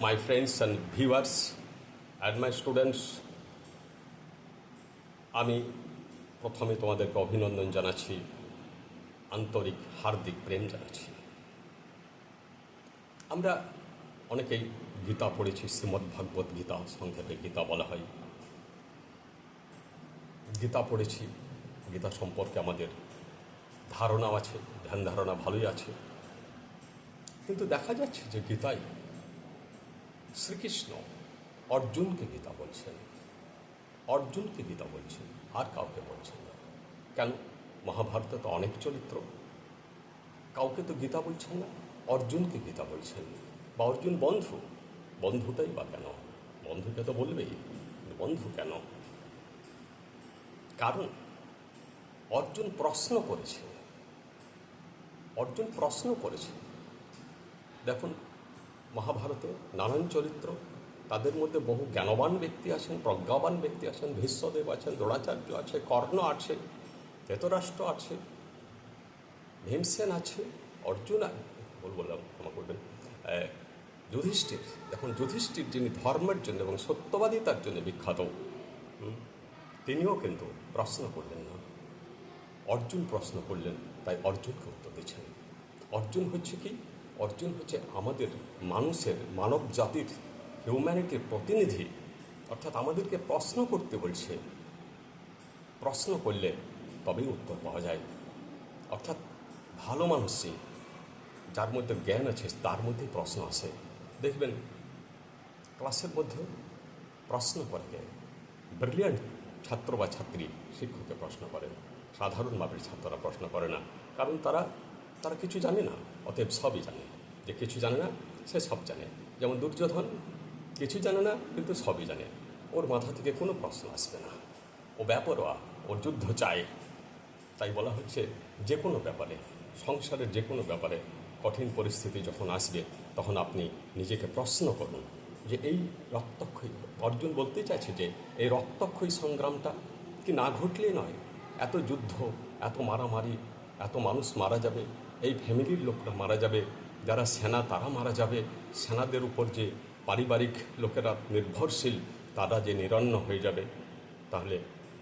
my friends and viewers and my students, আমি প্রথমে তোমাদেরকে অভিনন্দন জানাচ্ছি, আন্তরিক হার্দিক প্রেম জানাচ্ছি। আমরা অনেকেই গীতা পড়েছি শ্রীমদ্ ভাগবত গীতা সংক্ষেপে গীতা বলা হয়। গীতা পড়েছি, গীতা সম্পর্কে আমাদের ধারণাও আছে, ধ্যান ধারণা ভালোই আছে। কিন্তু দেখা যাচ্ছে যে গীতায় শ্রীকৃষ্ণ অর্জুনকে গীতা বলছেন। অর্জুনকে গীতা বলছেন, আর কাউকে বলছেন না। কেন? মহাভারতে তো অনেক চরিত্র। কাউকে তো গীতা বলছেন না, অর্জুনকে গীতা বলছেন। বা অর্জুন বন্ধু, বন্ধুটাই বা কেন? বন্ধুকে তো বলবেই বন্ধু কেন? কারণ, অর্জুন প্রশ্ন করেছে। অর্জুন প্রশ্ন করেছে। দেখুন মহাভারতে নানান চরিত্র, তাদের মধ্যে বহু জ্ঞানবান ব্যক্তি আছেন, প্রজ্ঞাবান ব্যক্তি আছেন, ভীষ্মদেব আছেন, দ্রোণাচার্য আছে, কর্ণ আছে, ধৃতরাষ্ট্র আছে, ভীমসেন আছে, অর্জুন বল বললাম, ক্ষমা করবেন। যুধিষ্ঠির এখন যুধিষ্ঠির যিনি ধর্মের জন্য এবং সত্যবাদিতার জন্য বিখ্যাত তিনিও কিন্তু প্রশ্ন করলেন না। অর্জুন প্রশ্ন করলেন, তাই অর্জুনকে উত্তর দিচ্ছেন। অর্জুন হচ্ছে কি? অর্জুন হচ্ছে আমাদের মানুষের মানব জাতির হিউম্যানিটির প্রতিনিধি। অর্থাৎ আমাদেরকে প্রশ্ন করতে বলছে। প্রশ্ন করলে তবেই উত্তর পাওয়া যায়। অর্থাৎ ভালো মানুষই যার মধ্যে জ্ঞান আছে, তার মধ্যে প্রশ্ন আসে দেখবেন, ক্লাসের মধ্যে প্রশ্ন করে ব্রিলিয়ান্ট ছাত্র বা ছাত্রী শিক্ষককে প্রশ্ন করেন। সাধারণ মাপের ছাত্ররা প্রশ্ন করে না। কারণ তারা তারা কিছু জানে না, অতএব সবই জানে। যে কিছু জানে না, সে সব জানে। যেমন দুর্যোধন কিছু জানে না, কিন্তু সবই জানে। ওর মাথা থেকে কোনো প্রশ্ন আসবে না। ও ব্যাপারোয়া, ওর যুদ্ধ চায়। তাই বলা হচ্ছে, যে কোনো ব্যাপারে, সংসারের যে কোনো ব্যাপারে কঠিন পরিস্থিতি যখন আসবে, তখন আপনি নিজেকে প্রশ্ন করুন যে এই রক্তক্ষয়ী, অর্জুন বলতে চাইছে যে এই রক্তক্ষয়ী সংগ্রামটা কি না ঘটলে নয়? এত যুদ্ধ, এত মারামারি, এত মানুষ মারা যাবে এই ফ্যামিলির লোকরা মারা যাবে, যারা সেনা, তারা মারা যাবে। সেনাদের উপর যে পারিবারিক লোকেরা নির্ভরশীল, তারা যে নিরন্ন হয়ে যাবে। তাহলে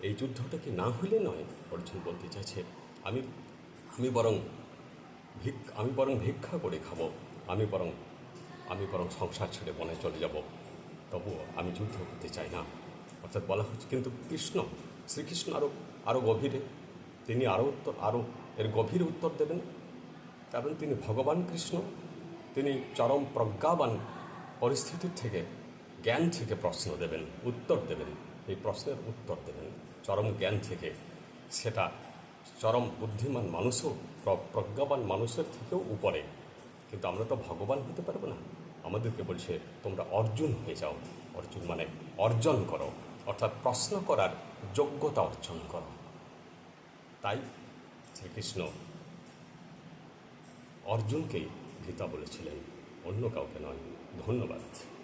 এই যুদ্ধটা কি না হলে নয়? অর্জুন বলতে চাইছে, আমি আমি বরং ভিক, আমি বরং ভিক্ষা করে খাব। আমি বরং আমি বরং সংসার ছেড়ে বনে চলে যাব। তবুও আমি যুদ্ধ করতে চাই না। অর্থাৎ বলা হচ্ছে, কিন্তু কৃষ্ণ, শ্রীকৃষ্ণ আরও আরও গভীরে, তিনি আরও উত্তর আরও এর গভীর উত্তর দেবেন। কারণ তিনি ভগবান কৃষ্ণ, তিনি চরম প্রজ্ঞাবান পরিস্থিতির থেকে, জ্ঞান থেকে প্রশ্ন দেবেন, উত্তর দেবেন, এই প্রশ্নের উত্তর দেবেন। চরম জ্ঞান থেকে সেটা চরম বুদ্ধিমান মানুষও প্রজ্ঞাবান মানুষের থেকেও উপরে। কিন্তু আমরা তো ভগবান হতে পারব না। আমাদেরকে বলছে, তোমরা অর্জুন হয়ে যাও। অর্জুন মানে অর্জন করো, অর্থাৎ প্রশ্ন করার যোগ্যতা অর্জন করো। তাই শ্রীকৃষ্ণ অর্জুনকেই গীতা বলেছিলেন অন্য কাউকে নয়। ধন্যবাদ।